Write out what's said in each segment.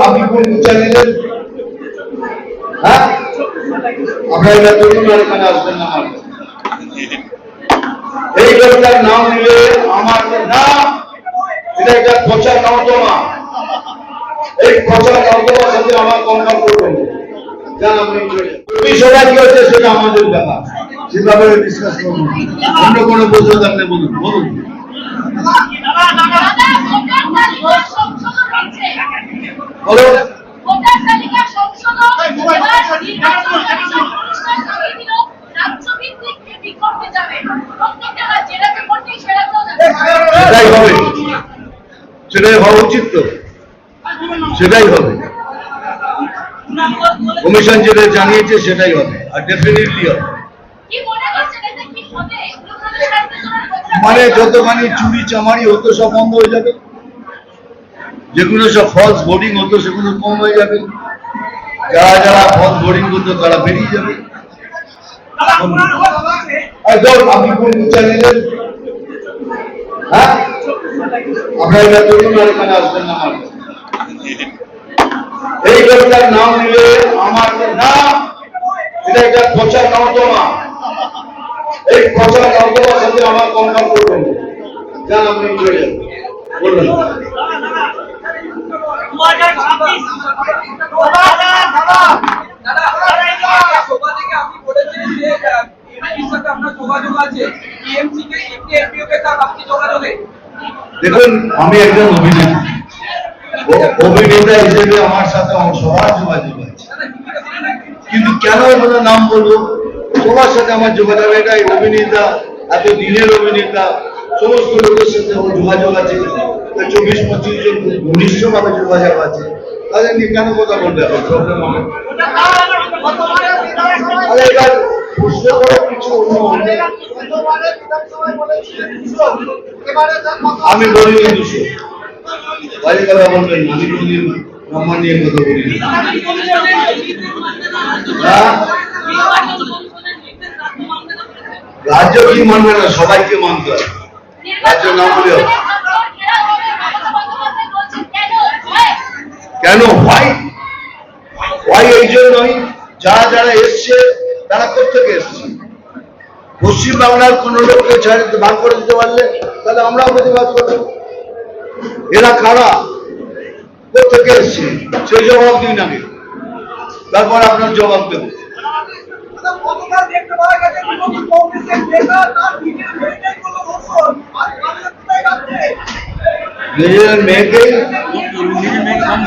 আপনি কোন চ্যানেলের হ্যাঁ এটা আসবেন না এই লোকটার নাম নিলে আমার নাম এটা একটা পচা নর্দমা এই পচা নর্দমার সাথে আমার কনফার্ম করবেন বিষয়টা কি হচ্ছে সেটা আমাদের ব্যাপার সে ব্যাপারে ডিসকাস করুন অন্য কোনো প্রশ্ন থাকলে বলুন বলুন বলো সেটাই হবে। সেটাই হওয়া উচিত তো। সেটাই হবে। কমিশন যেটা জানিয়েছে সেটাই হবে। আর ডেফিনেটলি হবে। মনে মানে যতখানি চুরি চামারি হতো সব বন্ধ হয়ে যাবে। যেগুলো সব ফলস বোর্ডিং হতো, সেগুলো কম হয়ে যাবে। যারা যারা ফলস বোর্ডিং করতো, তারা বেরিয়ে যাবে। হ্যাঁ? এটা না আমার। এই লোকটার নাম নিলে আমার নাম এটা একটা পচা নর্দমা এই নর্দমার সাথে আমার করবেন। আপনি দেখুন, আমি একজন অভিনেতা। অভিনেতা হিসেবে আমার সাথে আমার সবার যোগাযোগ আছে। কিন্তু কেন এগুলো নাম বলব? সবার সাথে আমার যোগাযোগ এটাই, অভিনেতা, এত দিনের অভিনেতা, সমস্ত লোকের সাথে আমার যোগাযোগ আছে। চব্বিশ, পঁচিশ জন ঘনিষ্ঠ ভাবে যোগাযোগ আছে। তাদের নিয়ে কেন কথা বলতে হবে? প্রবলেম হবে। আমি বলিনি দুশো। কথা বলবেন বলি হ্যাঁ? রাজ্য কি মানবে না? সবাইকে মানতে হবে। রাজ্য না বলে কেন? হয় হয় এই জন্যই যারা যারা এসছে, তারা কোথেকে এসছে? পশ্চিম বাংলার কোন লোককে ছাড় ভাগ করে দিতে পারলে, তাহলে আমরাও প্রতিবাদ করব। এরা কারা? কোথেকে এসছে? সেই জবাব দিন আগে। তারপর আপনার জবাব দেবো। নিজের মেয়েকে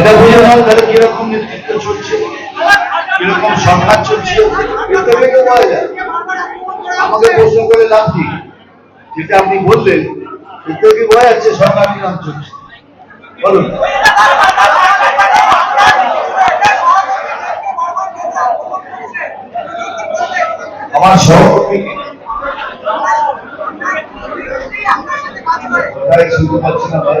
সেটা বুঝে নাও তাহলে কীরকম নেতৃত্ব চলছে কীরকম সরকার চলছে বলা যায় আমাকে প্রশ্ন করে লাভ কি? যেটা আপনি বললেন থেকে বোঝা যাচ্ছে সরকার কীরকম চলছে? বলুন। আমার সহকর্মী কে? শুনতে পাচ্ছি না ভাই।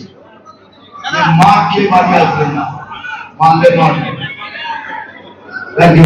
যে মা খেয়ে বাড়ি আসবেন না মানলে নয় থ্যাংক ইউ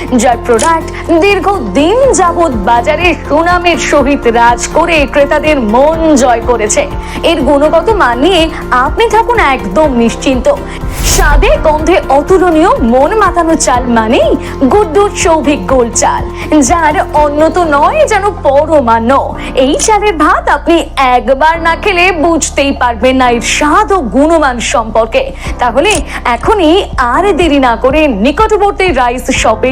যার প্রোডাক্ট দীর্ঘদিন যাবৎ বাজারে সুনামের সহিত রাজ করে ক্রেতাদের মন জয় করেছে। এর গুণগত মান নিয়ে আপনি থাকুন একদম নিশ্চিন্ত। স্বাদে গন্ধে অতুলনীয় মন মাতানো চাল মানেই গুড্ডুর সৌভিক গোল্ড চাল, যার অন্য তো নয় যেন পরমান্য এই চালের ভাত আপনি একবার না খেলে বুঝতেই পারবেন না এর স্বাদ ও গুণমান সম্পর্কে। তাহলে এখনই আর দেরি না করে নিকটবর্তী রাইস শপে